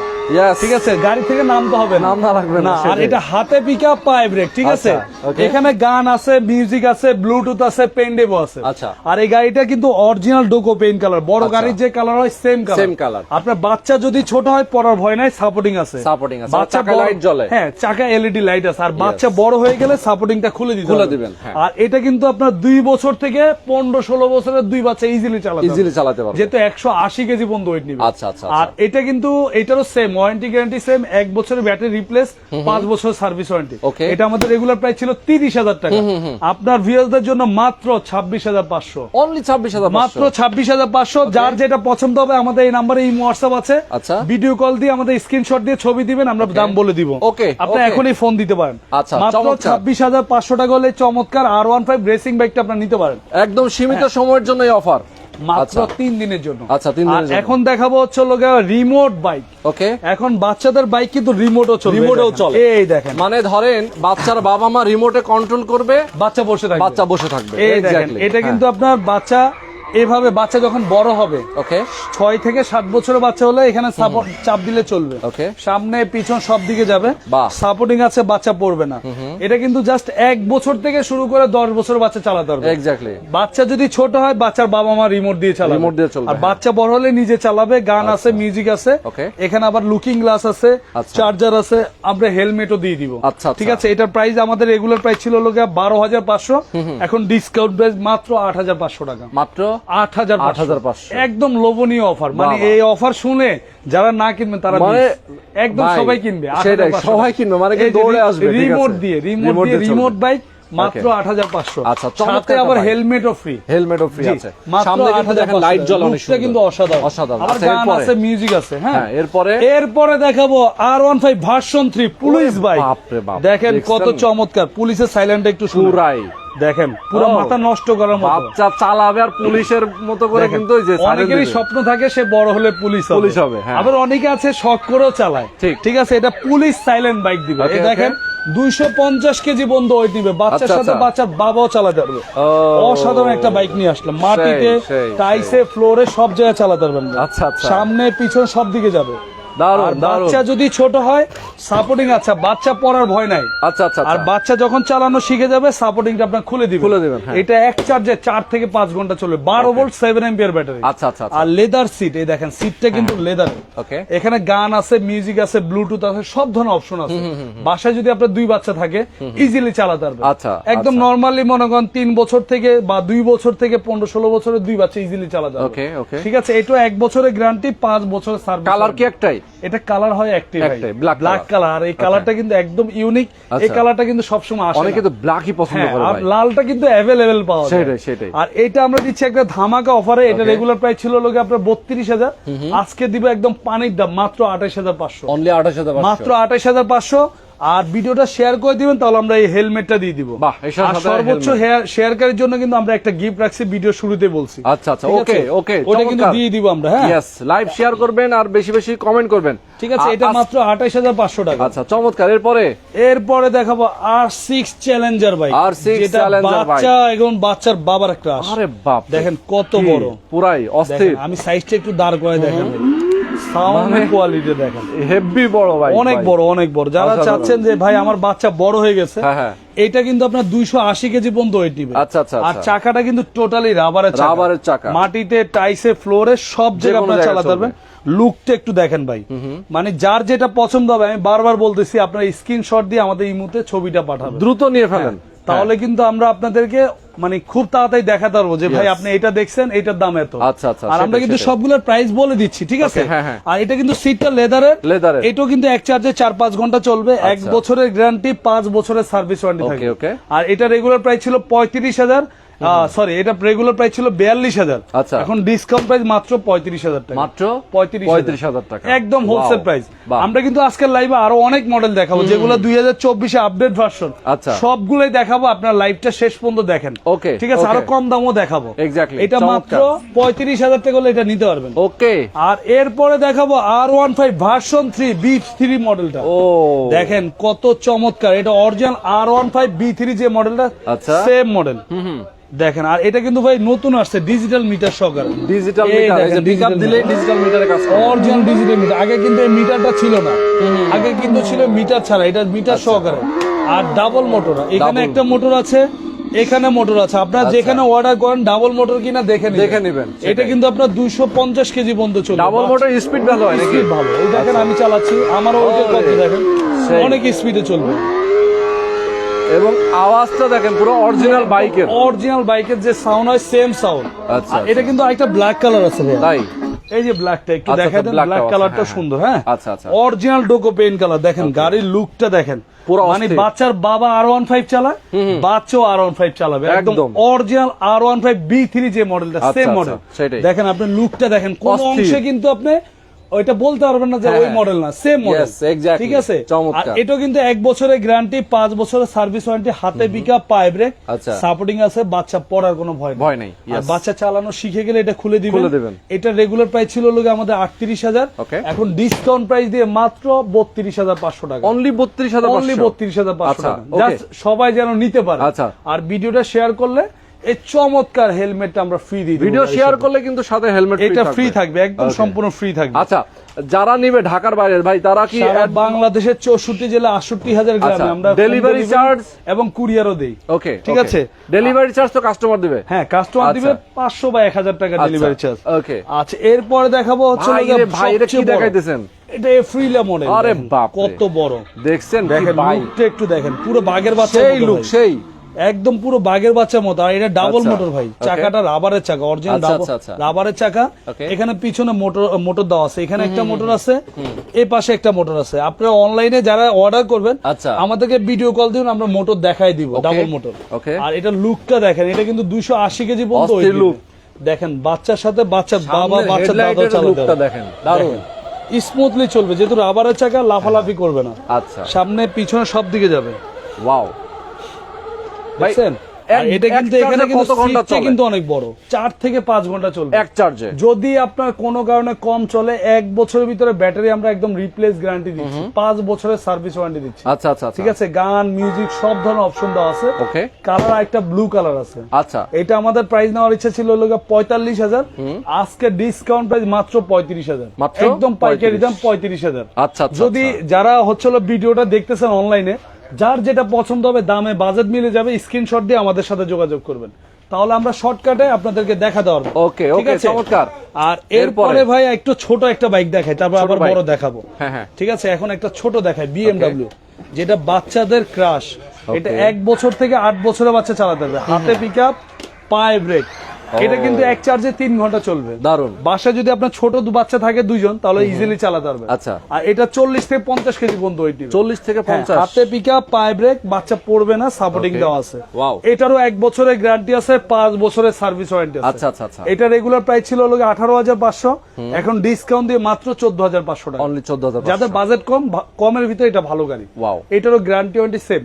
ঠিক আছে গাড়ি থেকে নামতে হবে নাম না লাগবে না, আর এটা হাতে পিক আপ পায়ে ব্রেক ঠিক আছে আচ্ছা, এখানে গান আছে মিউজিক আছে ব্লুটুথ আছে পেনডেভ আছে আচ্ছা। আর এই গাড়িটা কিন্তু অরিজিনাল ডোকো পেইন কালার বড় আচ্ছা। গাড়ির যে কালার হয় সেম কালার Same colour। আপনার বাচ্চা যদি ছোট হয় পড়ার ভয় নাই সাপোর্টিং আছে Supporting আছে। বাচ্চা light জ্বলে। হ্যাঁ চাকা এলইডি লাইট আছে আর বাচ্চা বড় হয়ে গেলে সাপোর্টিংটা খুলে দিতে খুলে। দিবেন, হ্যাঁ। আর এটা কিন্তু আপনার দুই বছর থেকে পনেরো ষোলো বছরের দুই বাচ্চা ইজিলি চালাতে। ইজিলি চালাতে পারবে যেহেতু একশো আশি কেজি পর্যন্ত ওয়েট নিবে আচ্ছা, আচ্ছা, আচ্ছা। আর এটা কিন্তু এটারও সেম ওয়ারেন্টি গ্যারান্টি সেম এক বছরের ব্যাটারি রিপ্লেস পাঁচ বছর সার্ভিস ওয়ারেন্টি এটা আমাদের রেগুলার প্রাইস ছিল তিরিশ হাজার টাকা। আপনার ভিউয়ারদের জন্য মাত্র ছাব্বিশ হাজার পাঁচশো। অনলি ছাব্বিশ হাজার মাত্র ছাব্বিশ হাজার পাঁচশো। যার যেটা পছন্দ হবে আমাদের এই নাম্বারে এই হোয়াটসঅ্যাপ আছে। আচ্ছা। ভিডিও কল দিয়ে আমাদের স্ক্রিনশট দিয়ে ছবি দিবেন আমরা দাম বলে দিব। ওকে আপনি. এখনই ফোন দিতে পারেন। আচ্ছা, মাত্র। ছাব্বিশ হাজার পাঁচশো টাকা হলে চমৎকার আর ওয়ান ফাইভ রেসিং বাইকটা আপনার নিতে পারেন। একদম সীমিত সময়ের জন্য এই অফার মাত্র আচ্ছা। তিন দিনের জন্য। আচ্ছা, তিন দিনের এখন দেখাবো হচ্ছে লোকে রিমোট বাইক ওকে এখন বাচ্চাদের বাইক কিন্তু রিমোটও চলে রিমোটও। চলে। এই দেখেন। মানে ধরেন বাচ্চার বাবা মা রিমোটে কন্ট্রোল করবে বাচ্চা বসে থাকবে। বাচ্চা বসে থাকবে। এই দেখেন। এটা কিন্তু হ্যাঁ। আপনার বাচ্চা এভাবে বাচ্চা যখন বড় হবে ওকে ছয় থেকে সাত বছরের বাচ্চা হলে এখানে সাপোর্ট চাপ দিলে চলবে। Okay. সামনে পিছন সব দিকে যাবে। সাপোর্টিং আছে বাচ্চা পড়বে না। এটা কিন্তু জাস্ট এক বছর থেকে শুরু করে দশ বছর বাচ্চা চালাতে পারবে। এক্স্যাক্টলি বাচ্চা যদি ছোট হয় বাচ্চার বাবা মা রিমোট দিয়ে চালাবে। Remote দিয়ে চলবে, আর হ্যাঁ। বাচ্চা বড় হলে নিজে চালাবে গান আছে মিউজিক আছে. এখানে আবার লুকিং গ্লাস আছে আচ্ছা। চার্জার আছে আমরা হেলমেটও দিয়ে দিব। আচ্ছা, আচ্ছা। ঠিক আছে? এটার প্রাইস আমাদের রেগুলার প্রাইস ছিল লোকে বারো হাজার পাঁচশো। এখন ডিসকাউন্ট প্রাইস মাত্র আট হাজার পাঁচশো টাকা। মাত্র আট হাজার 8,500 একদম লোভনীয় অফার মানে। এই অফার শুনে যারা না কিনবেন তারা মানে একদম সবাই কিনবে সেটাই, সবাই কিনবে, মানে দৌড়ে আসবে, রিমোট দিয়ে রিমোট দিয়ে রিমোট বাইক মাত্র. আট হাজার আচ্ছা, সাথে আবার হেলমেটও ফ্রি হেলমেটও ফ্রি আছে। সামনে কিন্তু দেখেন লাইট কিন্তু অসাধারণ। অসাধারণ। আচ্ছা আছে মিউজিক আছে হ্যাঁ? হ্যাঁ, এরপরে? এরপরে দেখাবো R one five version three police bike দেখেন কত চমৎকার। পুলিশের সাইলেন্ট একটু শুনুন। পুরাই। দেখেন পুরো মাথা নষ্ট করার মতো। বাচ্চা চালাবে আর পুলিশের মতো করে কিন্তু ওই যে অনেকেরই স্বপ্ন থাকে সে বড় হলে পুলিশ হবে। পুলিশ হবে, হ্যাঁ। আবার অনেকে আছে শখ করেও চালায়। ঠিক। ঠিক আছে এটা পুলিশ সাইলেন্ট বাইক দিবে। এই দেখেন দুইশো পঞ্চাশ কেজি বন্ধ ওয়েট নিবে বাচ্চার আচ্ছা, সাথে আচ্ছা। বাচ্চার বাবাও চালাতে পারবে। অসাধারণ একটা বাইক নিয়ে আসলাম। মাটিতে টাইসে ফ্লোরে সব জায়গায় চালাতে পারবেন। আচ্ছা, আচ্ছা। সামনে পিছনে সব দিকে যাবে। বাচ্চা যদি ছোট হয় সাপোর্টিং আচ্ছা বাচ্চা পড়ার ভয় নাই। আচ্ছা আচ্ছা আর আচ্ছা। বাচ্চা যখন চালানো শিখে যাবে সাপোর্টিংটা আপনার খুলে দিবেন খুলে দিবেন, হ্যাঁ। এটা এক চার্জে চার থেকে পাঁচ ঘণ্টা চলবে। বারো ভোল্ট সেভেন এম্পিয়ার ব্যাটারি আচ্ছা আচ্ছা আচ্ছা। আর লেদার সিট এই দেখেন সিটটা কিন্তু লেদার ওকে এখানে গান আছে মিউজিক আছে ব্লুটুথ আছে সব ধরনের অপশন আছে। বাসায় যদি আপনার দুই বাচ্চা থাকে ইজিলি চালাতে পারবে। আচ্ছা, একদম আচ্ছা। নর্মালি মনে করেন তিন বছর থেকে বা দুই বছর থেকে পনেরো ষোলো বছরের দুই বাচ্চা ইজিলি চালাতে পারবে। ওকে ওকে ঠিক আছে এটা এক বছরের গ্যারান্টি পাঁচ বছরের সার্ভিস কালার কি একটাই? এটা কালার হয় একটি একটাই, ব্ল্যাক ব্ল্যাক কালার আর এই কালারটা কিন্তু একদম ইউনিক এই আচ্ছা। কালারটা কিন্তু সবসময় আসে অনেকে তো ব্ল্যাকই পছন্দ হ্যাঁ, করে আর ভাই। লালটা কিন্তু অ্যাভেলেবেল পাওয়া যায়। সেটাই, সেটাই। আর এটা আমরা দিচ্ছি একটা ধামাকা অফারে এটা রেগুলার প্রাইস ছিল লোকে আপনার বত্রিশ হাজার। আজকে দিব একদম পানির দাম মাত্র আঠাইশ হাজার পাঁচশো। অনলি আঠাশ হাজার মাত্র আঠাইশ হাজার পাঁচশো। আর ভিডিওটা শেয়ার করে দিবেন তাহলে আমরা এই হেলমেটটা দিয়ে দিব। আর সর্বোচ্চ শেয়ারকারীর জন্য কিন্তু আমরা একটা গিফট রাখছি ভিডিও শুরুতে বলছি। আচ্ছা আচ্ছা ওকে ওকে ওটা কিন্তু দিয়ে দিব আমরা হ্যাঁ? ইয়েস লাইভ শেয়ার করবেন আর বেশি বেশি কমেন্ট করবেন। ঠিক আছে এটা মাত্র আঠাইশ হাজার পাঁচশো টাকা। আচ্ছা চমৎকার এরপরে? এরপরে দেখাবো আর সিক্স চ্যালেঞ্জার বাইক R6 যেটা Challenger bike। বাচ্চা এখন বাচ্চার বাবার একটা আরে বাপ দেখেন কত বড়। পুরাই অস্থির। আমি সাইজটা একটু দাঁড় করে দেখেন সাউন্ড কোয়ালিটি দেখেন। হেভি বড় ভাই অনেক বড় অনেক বড়। যারা চাচ্ছেন যে ভাই আমার বাচ্চা বড় হয়ে গেছে হ্যাঁ, হ্যাঁ। এটা কিন্তু আপনার দুইশো আশি কেজি পর্যন্ত ওয়েট নিবে আচ্ছা, আচ্ছা, আর। চাকাটা কিন্তু টোটালি রাবারের চাকা। রাবারের চাকা। মাটিতে টাইসে ফ্লোরে সব জায়গায় আপনার চালাতে। পারবেন। লুকটা একটু দেখেন ভাই। মানে যার যেটা পছন্দ হবে আমি বারবার বলতেছি আপনার স্ক্রিনশট দিয়ে আমাদের এই মুহূর্তে ছবিটা পাঠাবেন। দ্রুত নিয়ে ফেলেন। তাহলে কিন্তু আমরা আপনাদেরকে মানে খুব তাড়াতাড়ি দেখাতে পারব যে ভাই আপনি এটা দেখছেন এটার দাম এত। আচ্ছা, আচ্ছা, আর আমরা কিন্তু। সবগুলোর প্রাইস বলে দিচ্ছি ঠিক আছে? হ্যাঁ, হ্যাঁ। আর এটা কিন্তু সিটটা লেদারের Leather-এর। এটাও কিন্তু এক চার্জে চার পাঁচ ঘণ্টা চলবে। এক আচ্ছা। বছরের গ্যারান্টি পাঁচ বছরের সার্ভিস ওয়ারেন্টি থাকে আর এটা রেগুলার প্রাইস ছিল পঁয়ত্রিশ হাজার। সরি এটা রেগুলার প্রাইস ছিল বিয়াল্লিশ হাজার। আচ্ছা। এখন ডিসকাউন্ট প্রাইস মাত্র পঁয়ত্রিশ হাজার টাকা। মাত্র পঁয়ত্রিশ পঁয়ত্রিশ হাজার টাকা। একদম হোলসেল প্রাইস আমরা কিন্তু আজকের লাইভে আরও অনেক মডেল দেখাবো যেগুলো দুই হাজার চব্বিশে আপডেট ভার্সন আচ্ছা। সবগুলোই দেখাবো আপনার লাইভটা শেষ পর্যন্ত দেখেন। Okay, ঠিক আছে? আরও কম দামও দেখাবো। এটা মাত্র পঁয়ত্রিশ হাজার টাকা হলে এটা নিতে পারবেন। ওকে আর এরপরে দেখাবো R one five version three B three মডেলটা ও দেখেন কত চমৎকার। এটা original R one five B three যে মডেলটা আচ্ছা। সেম মডেল দেখেন আর এটা কিন্তু ভাই নতুন আসছে ডিজিটাল মিটার সহকারে। ডিজিটাল মিটার এই যে পিকআপ meter। ডিজিটাল মিটারে কাজ করে। অরিজিনাল ডিজিটাল মিটার আগে কিন্তু এই মিটারটা ছিল না। আগে কিন্তু ছিল মিটার ছাড়া এটা মিটার সহকারে। আর ডাবল মোটর এখানে আচ্ছা। একটা মোটর আছে এখানে মোটর আছে। আপনারা আচ্ছা। যেখানে অর্ডার করেন ডাবল মোটর কিনা দেখে নিবেন। দেখে নেবেন এটা কিন্তু আপনার দুইশো পঞ্চাশ কেজি পর্যন্ত চলবে। ডাবল মোটর স্পিড ভালো হয় নাকি? ভালো। এই দেখেন আমি চালাচ্ছি আমারও কত দেখেন অনেক স্পিডে চলবে। এবং আওয়াজটা দেখেন পুরো অরিজিনাল বাইকের। অরিজিনাল বাইকের যে সাউন্ড হয় সেম সাউন্ড আচ্ছা, এটা কিন্তু একটা ব্ল্যাক কালার আছে। তাই? এই যে ব্ল্যাকটা একটু আচ্ছা, দেখা আচ্ছা, দেন ব্ল্যাক কালারটা সুন্দর হ্যাঁ? আচ্ছা, আচ্ছা। অরিজিনাল ডোকো পেইন কালার দেখেন গাড়ির লুকটা দেখেন। পুরো মানে বাচ্চার বাবা আর ওয়ান ফাইভ চালায় বাচ্চাও আর ওয়ান ফাইভ চালাবে। একদম। Original R one five B three যে মডেলটা আচ্ছা, সেম আচ্ছা, মডেল দেখেন আপনি লুকটা দেখেন কোন। অংশে কিন্তু আপনি ওইটা বলতে পারবেন না যে হ্যাঁ, ওই মডেল না সেম মডেল. ঠিক আছে? আর চমৎকার। এটাও কিন্তু এক বছরের গ্যারান্টি পাঁচ বছরের সার্ভিস ওয়ারেন্টি হাতে বিকা পায়ে ব্রেক আচ্ছা। সাপোর্টিং আছে বাচ্চা পড়ার কোনো ভয় নেই। ভয় নেই, আর বাচ্চা চালানো শিখে গেলে এটা খুলে দিবেন। এটা রেগুলার প্রাইস ছিল লোক আমাদের আটত্রিশ হাজার। এখন ডিসকাউন্ট প্রাইস দিয়ে মাত্র বত্রিশ হাজার পাঁচশো টাকা। অনলি বত্রিশ হাজার অনলি বত্রিশ হাজার পাঁচশো আচ্ছা, টাকা. সবাই যেন নিতে পারে। আচ্ছা। আর ভিডিওটা শেয়ার করলে এই চমৎকার হেলমেটটা আমরা ফ্রি দিই ভিডিও শেয়ার করলে কিন্তু সাথে হেলমেট এটা ফ্রি থাকবে একদম সম্পূর্ণ ফ্রি থাকবে। আচ্ছা যারা নিবে ঢাকার বাইরের ভাই তারা কি বাংলাদেশের চৌষট্টি জেলা আটষট্টি হাজার গ্রামে আচ্ছা, আমরা delivery charge? এবং কুরিয়ারও দেই। ওকে ঠিক আছে? ডেলিভারি চার্জ তো কাস্টমার দিবে? হ্যাঁ কাস্টমার দিবে আচ্ছা। পাঁচশো বা এক হাজার টাকা ডেলিভারি চার্জ ওকে আচ্ছা এরপরে দেখাবো হচ্ছে ভাই এটা কি। দেখাইতেছেন? এটা ফ্রিলা মডেল আরে বাপ কত বড়। দেখছেন দেখেন একটু দেখেন। পুরো বাঘের বাচ্চা সেই লুক সেই। একদম পুরো বাঘের বাচ্চার মতো। আর এটা ডাবল আচ্ছা, মোটর ভাই। চাকাটা রাবারের চাকা অরিজিনাল আচ্ছা, আচ্ছা, আচ্ছা। রাবারের চাকা। এখানে পিছনে মোটর মোটর দেওয়া আছে। এখানে একটা মোটর আছে। এই পাশে একটা মোটর আছে। আপনারা অনলাইনে যারা অর্ডার করবেন। আমাদেরকে ভিডিও কল দিন আমরা মোটর দেখাই দিব ডাবল মোটর. আর এটা লুকটা দেখেন এটা কিন্তু দুইশো আশি কেজি পর্যন্ত weight দেখেন বাচ্চার সাথে বাচ্চার বাবা বাচ্চার দাদা চালাতে দেখেন, দারুণ। স্মুথলি চলবে। যেহেতু রাবারের চাকা লাফালাফি করবে না। আচ্ছা। সামনে পিছনে সব দিকে যাবে। ওয়াও দেখছেন? আর এক- এটা এক কিন্তু এখানে কিন্তু সিটটা কিন্তু অনেক বড়। চার থেকে পাঁচ ঘণ্টা চলবে। এক চার্জে। যদি আপনার কোনো কারণে কম চলে এক বছরের ভিতরে ব্যাটারি আমরা একদম রিপ্লেস গ্যারান্টি দিচ্ছি। পাঁচ বছরের সার্ভিস ওয়ারেন্টি দিচ্ছি। আচ্ছা আচ্ছা ঠিক আছে? গান মিউজিক সব ধরনের অপশন দেওয়া আছে। ওকে কালার একটা ব্লু কালার আছে। আচ্ছা। এটা আমাদের প্রাইস নেওয়ার ইচ্ছা ছিল পঁয়তাল্লিশ হাজার। আজকে ডিসকাউন্ট প্রাইস মাত্র পঁয়ত্রিশ হাজার। একদম পাইকারি দাম পঁয়ত্রিশ। হাজার। আচ্ছা আচ্ছা যদি যারা হচ্ছিল ভিডিওটা দেখতেছেন অনলাইনে যার যেটা পছন্দ হবে দামে বাজেট মিলে যাবে স্ক্রিনশট দিয়ে আমাদের সাথে যোগাযোগ করবেন তাহলে আমরা শর্টকাটে আপনাদেরকে দেখা ঠিক okay, আছে? চমৎকার। আর এরপরে? ভাই একটু ছোট একটা বাইক দেখাই তারপর আবার বড় দেখাবো হ্যাঁ, হ্যাঁ। ঠিক আছে এখন একটা ছোট দেখাই বিএমডব্লিউ যেটা বাচ্চাদের ক্রাশ এটা. এক বছর থেকে আট বছরের বাচ্চা চালাতে পারবে হাতে পিক আপ পায়ে ব্রেক এটা কিন্তু এক চার্জে তিন ঘণ্টা চলবে। দারুণ বাসায় যদি আপনার ছোট দু বাচ্চা থাকে দুইজন তাহলে ইজিলি চালাতে পারবে আচ্ছা। আর এটা চল্লিশ থেকে পঞ্চাশ কেজি পর্যন্ত ওয়েট চল্লিশ থেকে হ্যাঁ, পঞ্চাশ। হাতে পিকা পায়ে ব্রেক বাচ্চা পড়বে না সাপোর্টিং. দেওয়া আছে. এটারও এক বছরের গ্যারান্টি আছে পাঁচ বছরের সার্ভিস ওয়ারেন্টি আছে। আচ্ছা আচ্ছা আচ্ছা। এটা রেগুলার প্রাইস ছিল হলো আঠারো হাজার পাঁচশো। এখন ডিসকাউন্ট দিয়ে মাত্র চোদ্দ হাজার পাঁচশো টাকা। অনলি চোদ্দ হাজার যাদের বাজেট কম কমের ভিতরে এটা ভালো গাড়ি। Wow. এটারও guarantee warranty same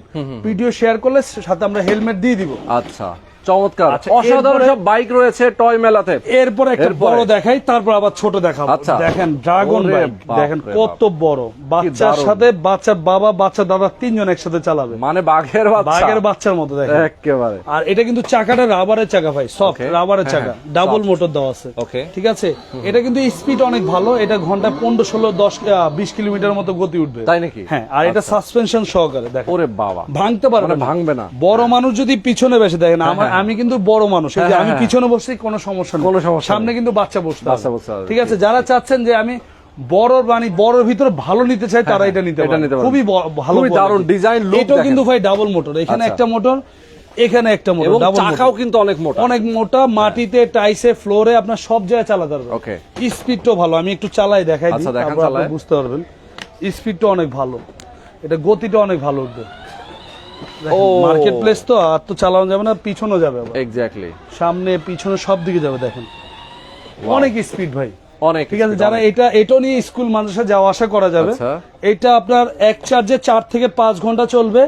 video share করলে সাথে আমরা হেলমেট দিয়ে দিব। আচ্ছা। চমৎকার। আচ্ছা, অসাধারণ সব বাইক রয়েছে টয় মেলাতে। এরপর একটা বড় দেখাই তারপর আবার ছোট দেখাবো। আচ্ছা। দেখেন ড্রাগন বাইক দেখেন কত বড়। বাচ্চার সাথে বাবা বাচ্চা দাদা তিনজন একসাথে চালাবে। মানে বাঘের বাচ্চা। বাঘের বাচ্চার মতো দেখেন। একেবারে। আর এটা কিন্তু চাকাটা রাবারের চাকা ভাই সফট রাবারের হ্যাঁ, চাকা। হ্যাঁ, ডাবল মোটর দেওয়া আছে. ঠিক আছে? এটা কিন্তু স্পিড অনেক ভালো এটা পনেরো ষোলো দশ আহ, বিশ কিলোমিটার মতো গতি উঠবে। তাই নাকি? হ্যাঁ আর এটা সাসপেনশন সহকারে দেখেন। ওরে বাবা। ভাঙতে পারবে মানে না। ভাঙবে না। বড় মানুষ যদি পিছনে বসে দেখেন আমার হ্যাঁ। আমি কিন্তু বড় মানুষ। হ্যাঁ, আমি হ্যাঁ। পিছনে বসছি কোনো সমস্যা নেই। কোনো সমস্যা সামনে কিন্তু বাচ্চা বসতে বাচ্চা বসতে ঠিক আছে? যারা চাচ্ছেন যে আমি বড় মানে বড়র ভিতরে ভালো নিতে চাই তারা এটা নিতে হ্যাঁ, পারে খুবই ভালো দারুণ quality। এটাও কিন্তু ভাই ডাবল মোটর এখানে আচ্ছা। একটা মোটর এখানে একটা মোটর এবং ডাবল চাকাও কিন্তু অনেক মোটা। অনেক মোটা মাটিতে টাইসে ফ্লোরে আপনার সব জায়গায় চালাতে পারবে Okay. স্পিডটাও ভালো। আমি একটু চালাই দেখাই দিই আচ্ছা, দেখান তারপর আপনি চালায়। বুঝতে পারবেন। স্পিডটা অনেক ভালো। এটা গতিটা অনেক ভালো উঠবে। মার্কেট প্লেস তো আর তো চালানো যাবে না পিছনও যাবে। এক্স্যাক্টলি সামনে পিছনে সব দিকে যাবে দেখেন। অনেক স্পিড ভাই। অনেক ঠিক আছে যারা এটা এটাও নিয়ে স্কুল মানুষের যাওয়া আসা করা যাবে। আচ্ছা। এটা আপনার এক চার্জে চার থেকে পাঁচ ঘণ্টা চলবে।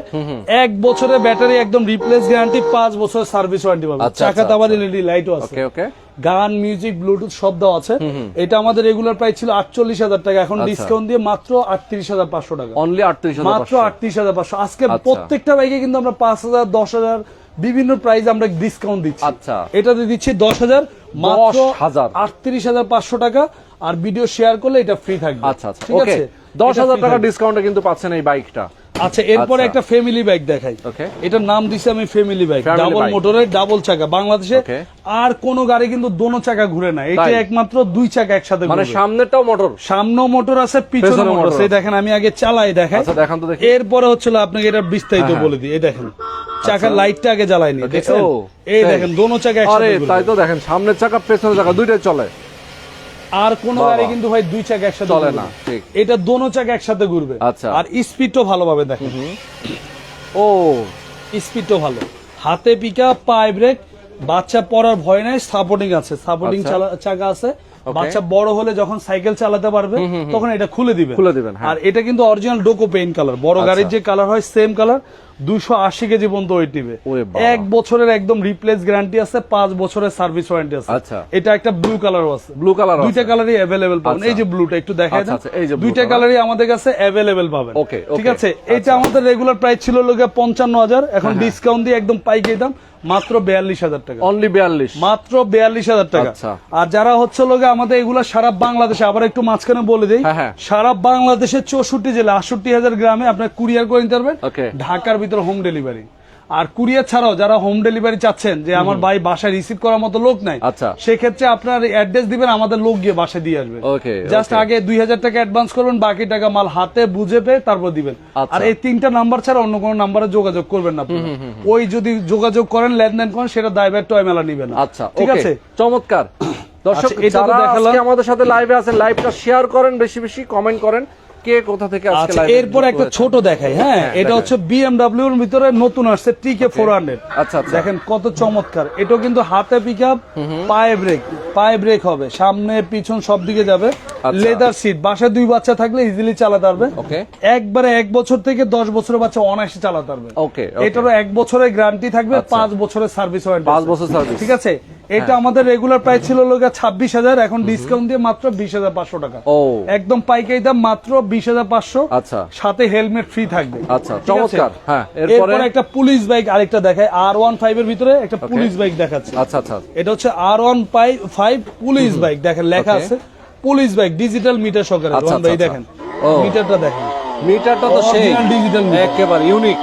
এক বছরের ব্যাটারি একদম রিপ্লেস গ্যারান্টি পাঁচ বছরের সার্ভিস ওয়ারেন্টি পাবে। আচ্ছা, আচ্ছা, আবার এলইডি লাইটও আছে। ওকে ওকে গান মিউজিক ব্লুটুথ সব দেওয়া আছে। এটা আমাদের রেগুলার প্রাইস ছিল আটচল্লিশ হাজার টাকা। এখন আচ্ছা। ডিসকাউন্ট দিয়ে মাত্র আটত্রিশ হাজার পাঁচশো টাকা। অনলি আটত্রিশ মাত্র আটত্রিশ হাজার পাঁচশো। আজকে আচ্ছা। প্রত্যেকটা বাইকে কিন্তু আমরা পাঁচ হাজার দশ হাজার বিভিন্ন প্রাইস আমরা ডিসকাউন্ট দিচ্ছি। আচ্ছা। এটাতে দিচ্ছি দশ হাজার মাত্র 10,000 আটত্রিশ হাজার পাঁচশো টাকা। আর ভিডিও শেয়ার করলে এটা ফ্রি থাকবে। আচ্ছা আচ্ছা। ঠিক আছে? দশ হাজার টাকা। ডিসকাউন্টে কিন্তু পাচ্ছেন এই বাইকটা। আচ্ছা এরপরে আচ্ছা। একটা ফ্যামিলি বাইক দেখাই. এটার নাম দিছি আমি ফ্যামিলি বাইক ডাবল. মোটরের ডাবল চাকা। বাংলাদেশে আর কোন গাড়ি কিন্তু দোনো চাকা ঘুরে না। এটা একমাত্র দুই চাকা একসাথে মানে ঘুরবে। সামনেরটাও মোটর সামনে মোটর আছে পিছনে মোটর সেই দেখেন আমি আগে চালাই দেখাই। আচ্ছা, দেখান তো। এরপরে হচ্ছিল আপনাকে এটা বিস্তারিত হ্যাঁ, বলে দিই। এই দেখেন চাকার লাইটটা আগে জ্বালাইনি দেখছেন? এই দেখেন দোনো চাকা একসাথে তাই তো দেখেন সামনের চাকা পেছনের চাকা দুইটাই চলে। আর কোন। গাড়ি কিন্তু ভাই দুই চাকা একসাথে চলে না, এটা দোনো চাকা একসাথে ঘুরবে। আচ্ছা। আর স্পিডও ভালোভাবে দেখেন। ও স্পিডও ভালো। হাতে পিকা পায়ে ব্রেক বাচ্চা পড়ার ভয় নাই সাপোর্টিং আছে। সাপোর্টিং আচ্ছা। চাকা আছে। বাচ্চা বড় হলে যখন সাইকেল চালাতে পারবে তখন এটা খুলে দিবে। খুলে দিবেন, হ্যাঁ। আর এটা কিন্তু অরিজিনাল ডোকো পেইন্ট কালার বড় আচ্ছা। গাড়ির যে কালার হয় সেম কালার আশি কেজি পর্যন্ত ওয়েট নিবে। এক বছরের একদম রিপ্লেস গ্যারান্টি আছে পাঁচ বছরের সার্ভিস ওয়ারেন্টি আছে। আচ্ছা। এটা একটা ব্লু কালার আছে। Blue colour দুইটা কালারই অ্যাভেলেবেল পাবেন। আচ্ছা। এই যে ব্লুটা একটু দেখা এই যে blue দুইটা কালারই আমাদের কাছে অ্যাভেলেবেল পাবেন। ঠিক আছে? এটা আমাদের রেগুলার প্রাইস ছিল লোকে পঞ্চান্ন হাজার। এখন হ্যাঁ, ডিসকাউন্ট দিয়ে একদম পাইকারি দাম। মাত্র বিয়াল্লিশ হাজার টাকা। অনলি বিয়াল্লিশ। মাত্র বিয়াল্লিশ হাজার টাকা। আচ্ছা। আর যারা হচ্ছে লোকে আমাদের এগুলো সারা বাংলাদেশে আবার একটু মাঝখানে বলে দিই হ্যাঁ, হ্যাঁ। সারা বাংলাদেশের চৌষট্টি জেলা আটষট্টি হাজার গ্রামে আপনার কুরিয়ার করে নিতে পারবেন। ঢাকার ভিতরে হোম ডেলিভারি আর কুরিয়ার ছাড়াও যারা হোম ডেলিভারি চাচ্ছেন যে আমার ভাই বাসায় রিসিভ করার মতো লোক নাই আচ্ছা। সেক্ষেত্রে আপনার অ্যাড্রেস দিবেন আমাদের লোক গিয়ে বাসায় দিয়ে আসবে। জাস্ট আগে দুই হাজার টাকা অ্যাডভান্স করবেন বাকি টাকা মাল হাতে বুঝে পেয়ে তারপর দিবেন। আচ্ছা। আর এই তিনটা নাম্বার ছাড়া অন্য কোনো নাম্বারে যোগাযোগ করবেন না। ওই যদি যোগাযোগ করেন লেনদেন করেন সেটা দায়ভার টয় মেলা নিবেন আচ্ছা ঠিক আছে? চমৎকার। দর্শক আচ্ছা, যারা দেখালাম। আমাদের সাথে লাইভে আছেন লাইভটা শেয়ার করেন বেশি বেশি কমেন্ট করেন। কে কোথা থেকে আজকে আচ্ছা এরপর একটা ছোট দেখাই হ্যাঁ এটা হচ্ছে বিএমডাব্লিউ এর ভিতরে নতুন আসছে টিকে ফোর হান্ড্রেড আচ্ছা, আচ্ছা। দেখেন কত চমৎকার এটাও কিন্তু হাতে পিক আপ পায়ে ব্রেক পায়ে ব্রেক হবে সামনে পিছন সব দিকে যাবে আচ্ছা। লেদার সিট বাসায় দুই বাচ্চা থাকলে ইজিলি চালাতে পারবে. একবারে এক বছর থেকে দশ বছরের বাচ্চা অনায়াসে চালাতে পারবে okay. এটারও এক বছরের গ্যারান্টি থাকবে আচ্ছা। পাঁচ বছরের সার্ভিস ওয়ারেন্টি পাঁচ বছর service। ঠিক আছে এটা আমাদের রেগুলার প্রাইস ছিল লোক ছাব্বিশ হাজার এখন ডিসকাউন্ট দিয়ে মাত্র বিশ হাজার পাঁচশো টাকা। একদম পাইকারি দাম মাত্র বিশ হাজার পাঁচশো। আচ্ছা। সাথে হেলমেট ফ্রি থাকবে। আচ্ছা, চমৎকার। হ্যাঁ, এরপরে? একটা পুলিশ বাইক আরেকটা দেখায় আর ওয়ান ফাইভ এর ভিতরে একটা পুলিশ বাইক দেখাচ্ছে। আচ্ছা আচ্ছা। এটা হচ্ছে R one five police bike দেখেন লেখা আছে। পুলিশ বাইক ডিজিটাল মিটার সহকারে। আচ্ছা, রোহন ভাই আচ্ছা, দেখেন। মিটারটা দেখেন। মিটারটা তো সেই। Meter। একেবারে ইউনিক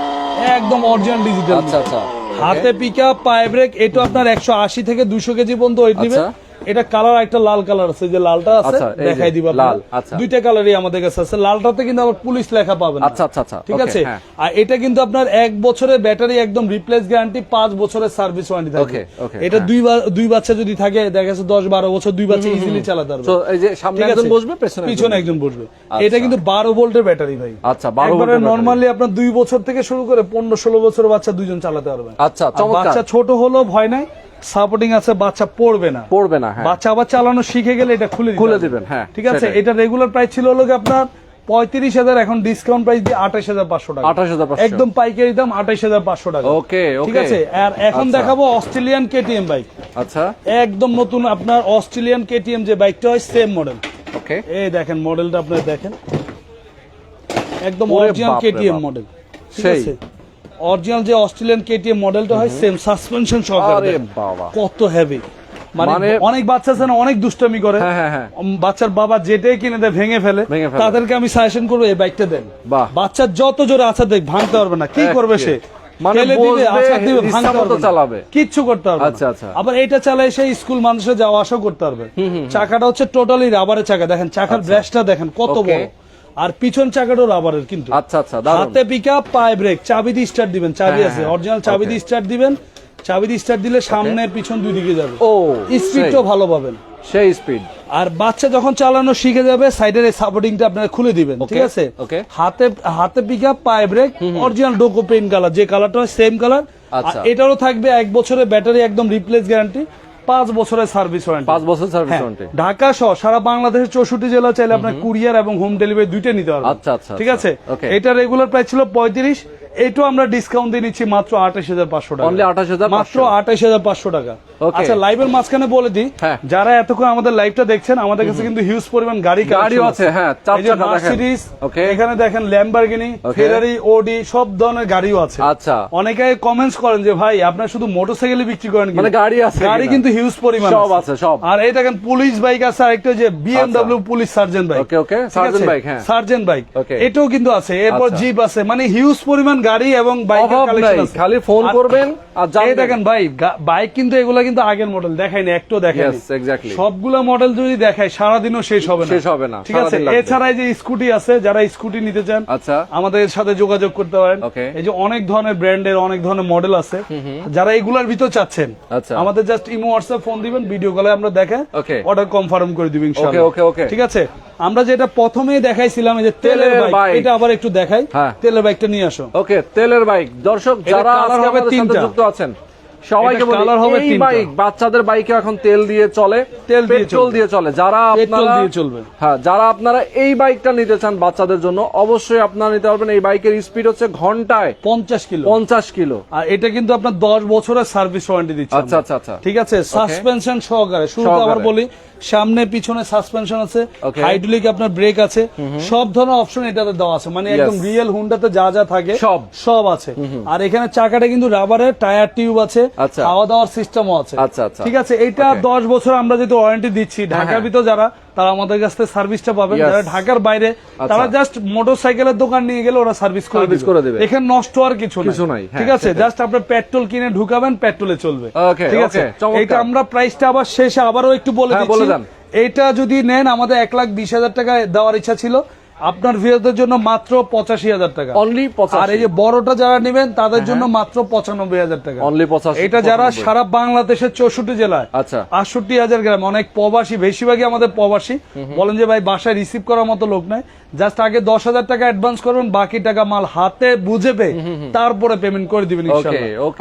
একদম অরিজিনাল ডিজিটাল আচ্ছা আচ্ছা। হাতে পিক আপ পায়ে ব্রেক এটা আপনার একশো আশি থেকে দুশো কেজি পর্যন্ত ওয়েট নিবে আচ্ছা। এটা কালার একটা লাল কালার আছে যে লালটা আছে আচ্ছা, দেখাই দিবা লাল, আচ্ছা। দুইটা কালারই আমাদের কাছে আছে লালটাতে কিন্তু আবার পুলিশ লেখা পাবেন না। আচ্ছা আচ্ছা আচ্ছা ঠিক আছে হ্যাঁ। আর এটা কিন্তু আপনার এক বছরের ব্যাটারি একদম রিপ্লেস গ্যারান্টি পাঁচ বছরের সার্ভিস ওয়ারেন্টি okay, এটা হ্যাঁ। দুই দুই বাচ্চা যদি থাকে দেখা যাচ্ছে দশ বারো বছর দুই বাচ্চা ইজিলি চালাতে পারবে তো এই যে সামনে একজন বসবে পেছনে পিছনে একজন বসবে এটা কিন্তু বারো ভোল্টের ব্যাটারি ভাই আচ্ছা, 12 ভোল্টের। নর্মালি আপনার দুই বছর থেকে শুরু করে পনেরো ষোলো বছর বাচ্চা দুইজন চালাতে পারবে আচ্ছা। বাচ্চা ছোট হলেও ভয় নাই সাপোর্টিং আছে বাচ্চা পড়বে না। পড়বে না হ্যাঁ। বাচ্চা আবার চালানো শিখে গেলে এটা খুলে খুলে দিবেন, হ্যাঁ, ঠিক আছে? এটা রেগুলার প্রাইস ছিল হলো আপনার পঁয়ত্রিশ হাজার এখন ডিসকাউন্ট প্রাইস দিয়ে আঠাশ হাজার পাঁচশো টাকা। 28,500 একদম পাইকারি দাম আঠাশ হাজার পাঁচশো টাকা। Okay, ঠিক আছে? আর এখন আচ্ছা। দেখাবো অস্ট্রেলিয়ান কেটিএম বাইক। আচ্ছা। একদম নতুন আপনার অস্ট্রেলিয়ান কেটিএম যে বাইকটা হয় সেম মডেল ওকে। এই দেখেন মডেলটা আপনারা দেখেন। একদম অরিজিনাল কেটিএম মডেল ঠিক। আছে? অরিজিনাল যে অস্ট্রেলিয়ান কেটিএম মডেলটা হয় সেম সাসপেনশন সহকারে আরে বাবা। কত হেভি মানে মানে- অনেক বাচ্চা আছে না অনেক দুষ্টামি করে। হ্যাঁ, হ্যাঁ, হ্যাঁ। বাচ্চার বাবা যেটাই কিনে দেয় ভেঙে ফেলে। তাদেরকে আমি সাজেশন করব এই বাইকটা দেন। বাহ। বাচ্চার যত জোরে আছা দেখ ভাঙতে পারবে না। কি করবে সে? মানে। চালাবে। কিচ্ছু করতে পারবে আচ্ছা, আচ্ছা। আবার এটা চালায় সে স্কুল মানুষের যাওয়া আসা করতে পারবে। চাকাটা হচ্ছে টোটালি রাবারের চাকা। দেখেন চাকার ব্রাশটা দেখেন কত আচ্ছা। বড়। আর পিছন চাকাটাও রাবারের কিন্তু। আচ্ছা আচ্ছা হাতে পিক আপ পায়ে ব্রেক চাবি দিয়ে স্টার্ট দিবেন চাবি হ্যাঁ, আছে হ্যাঁ, অরিজিনাল চাবি দিয়ে স্টার্ট দিবেন চাবি দিয়ে স্টার্ট দিলে সামনে পিছন দুই দিকে যাবে। ও স্পিডটাও ভালো পাবেন। সেই স্পিড আর বাচ্চা যখন চালানো শিখে যাবে সাইডের এই সাপোর্টিংটা আপনারা খুলে দিবেন ঠিক আছে. হাতে হাতে পিক আপ পায়ে brake original Duco paint colour যে কালারটা হয় সেম কালার আচ্ছা। এটারও থাকবে এক বছরের ব্যাটারি একদম রিপ্লেস গ্যারান্টি পাঁচ বছরের সার্ভিস ওয়ারেন্টি। পাঁচ বছর সার্ভিস হ্যাঁ, ওয়ারেন্টি। ঢাকা সহ সারা বাংলাদেশের চৌষট্টি জেলা চাইলে আপনার কুরিয়ার এবং হোম ডেলিভারি দুইটা নিতে পারবেন। আচ্ছা, আচ্ছা, ঠিক আছে? আচ্ছা। এটা রেগুলার প্রাইস ছিল পঁয়ত্রিশ এটাও আমরা ডিসকাউন্ট দিয়ে নিচ্ছি মাত্র আঠাশ হাজার পাঁচশো টাকা। Only 28,500 মাত্র আঠাশ হাজার পাঁচশো টাকা। আচ্ছা লাইভের মাঝখানে বলে দিই হ্যাঁ। যারা এতক্ষণ আমাদের লাইভটা দেখছেন আমাদের কাছে কিন্তু হিউজ পরিমাণ গাড়ি collection আছে, হ্যাঁ। মার্সিডিজ এখানে দেখেন ল্যাম্বরগিনি. ফেরারি ওডি সব ধরনের গাড়িও আছে। আচ্ছা। অনেকে কমেন্টস করেন যে ভাই আপনার শুধু মোটর মোটরসাইকেলই বিক্রি করেন? মানে গাড়ি আছে গাড়ি কিন্তু হিউজ পরিমাণ সব আছে, সব। আর এই দেখেন পুলিশ বাইক আছে আরেকটা যে BMW police sergeant bike Okay, okay, sergeant bike, হ্যাঁ। সার্জেন্ট বাইক এটাও কিন্তু আছে এরপর আচ্ছা। জিপ আছে। মানে হিউজ পরিমাণ গাড়ি এবং বাইকের কালেকশন আছে। খালি ফোন করবেন আর এই দেখেন ভাই বাইক কিন্তু এগুলা কিন্তু আগের মডেল দেখাই না একটু দেখাই exactly. সবগুলা মডেল যদি দেখায় সারাদিনও শেষ হবে না। শেষ হবে না, ঠিক আছে? এছাড়া যে স্কুটি আছে যারা স্কুটি নিতে চান আচ্ছা। আমাদের সাথে যোগাযোগ করতে পারেন। এই যে অনেক ধরনের ব্র্যান্ডের অনেক ধরনের মডেল আছে। যারা এগুলার ভিতর চাচ্ছেন আচ্ছা। আমাদের জাস্ট ইমো হোয়াটসঅ্যাপ ফোন দিবেন ভিডিও কলে আমরা দেখে. অর্ডার কনফার্ম করে দিবেন ইনশাআল্লাহ. ঠিক আছে? আমরা যেটা প্রথমেই দেখাইছিলাম এই যে তেলের বাইক এটা আবার একটু দেখাই। হ্যাঁ। তেলের বাইকটা নিয়ে আসো। ওকে তেলের বাইক। দর্শক যারা আজকে আমাদের সাথে যুক্ত আছেন সবাইকে বলি এই বাইক বাচ্চাদের বাইকে এখন তেল দিয়ে চলে। তেল পেট্রোল দিয়ে চলে। যারা পেট্রোল দিয়ে চলবে। হ্যাঁ যারা আপনারা এই বাইকটা নিতে চান বাচ্চাদের জন্য অবশ্যই আপনারা নিতে পারবেন। এই বাইকের স্পিড হচ্ছে ঘন্টায় পঞ্চাশ কিলো। পঞ্চাশ কিলো। আর এটা কিন্তু আপনার দশ বছরের সার্ভিস ওয়ারেন্টি দিচ্ছে আচ্ছা আচ্ছা আচ্ছা। ঠিক আছে? সাসপেনশন সহকারে। শুরুতে আবার বলি সামনে পিছনে সাসপেনশন আছে হাইড্রোলিক আপনার ব্রেক আছে। সব ধরনের অপশন এটাতে দেওয়া আছে। মানে একদম রিয়েল হুন্ডাতে যা যা থাকে সব। সব আছে। আর এখানে চাকাটা কিন্তু রাবারের টায়ার টিউব আছে আচ্ছা। খাওয়া দাওয়ার সিস্টেমও আছে। আচ্ছা, আচ্ছা। ঠিক আছে? এটা দশ বছর আমরা যেহেতু ওয়ারেন্টি দিচ্ছি ঢাকার ভিতরে ভিতর যারা তারা আমাদের কাছ থেকে সার্ভিসটা পাবেন। যারা ঢাকার বাইরে তারা জাস্ট মোটর সাইকেলের দোকান নিয়ে গেলে ওরা সার্ভিস করে দেবে। এখানে নষ্ট আর কিছু কিছু নাই, হ্যাঁ, ঠিক আছে? জাস্ট আপনার পেট্রোল কিনে ঢুকাবেন পেট্রোলে চলবে। ঠিক আছে? এটা আমরা প্রাইসটা আবার শেষে আবারও একটু বলে হ্যাঁ, দিচ্ছি। এটা যদি নেন আমাদের এক লাখ বিশ হাজার টাকা দেওয়ার ইচ্ছা ছিল। আপনার ভিউয়ারদের জন্য মাত্র পঁচাশি হাজার টাকা। অনলি আর এই যে বড়টা যারা নেবেন তাদের জন্য মাত্র পঁচানব্বই হাজার টাকা। Only 85 এটা যারা সারা বাংলাদেশের চৌষট্টি জেলায় আচ্ছা। আটষট্টি হাজার গ্রাম অনেক প্রবাসী বেশিরভাগই আমাদের প্রবাসী। বলেন যে ভাই বাসায় রিসিভ করার মতো লোক নাই। জাস্ট আগে দশ হাজার টাকা অ্যাডভান্স করবেন বাকি টাকা মাল হাতে বুঝে পেয়ে তারপরে পেমেন্ট করে দিবেন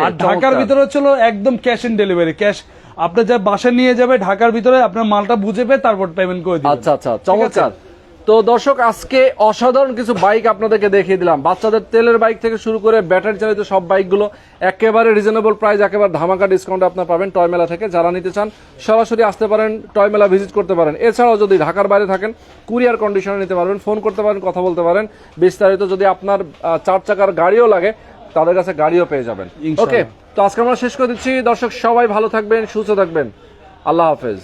আর ঢাকার ভিতরে হচ্ছিল একদম ক্যাশ ইন ডেলিভারি ক্যাশ আপনি যা বাসায় নিয়ে যাবে ঢাকার ভিতরে আপনার মালটা বুঝে পেয়ে তারপর পেমেন্ট করে দিবেন। আচ্ছা আচ্ছা চমৎকার। তো দর্শক আজকে অসাধারণ কিছু বাইক আপনাদেরকে দেখিয়ে দিলাম। বাচ্চাদের তেলের বাইক থেকে শুরু করে ব্যাটারি চালিত সব বাইকগুলো একেবারে রিজনেবল প্রাইস একেবারে ধামাকা ডিসকাউন্ট আপনার পাবেন টয় মেলা থেকে। যারা নিতে চান সরাসরি আসতে পারেন টয় মেলা ভিজিট করতে পারেন। এছাড়াও যদি ঢাকার বাইরে থাকেন কুরিয়ার কন্ডিশনে নিতে পারবেন ফোন করতে পারেন কথা বলতে পারেন। বিস্তারিত যদি আপনার চার চাকার গাড়িও লাগে তাদের কাছে গাড়িও পেয়ে যাবেন। ওকে তো আজকে আমরা শেষ করে দিচ্ছি। দর্শক সবাই ভালো থাকবেন সুস্থ থাকবেন। আল্লাহ হাফেজ।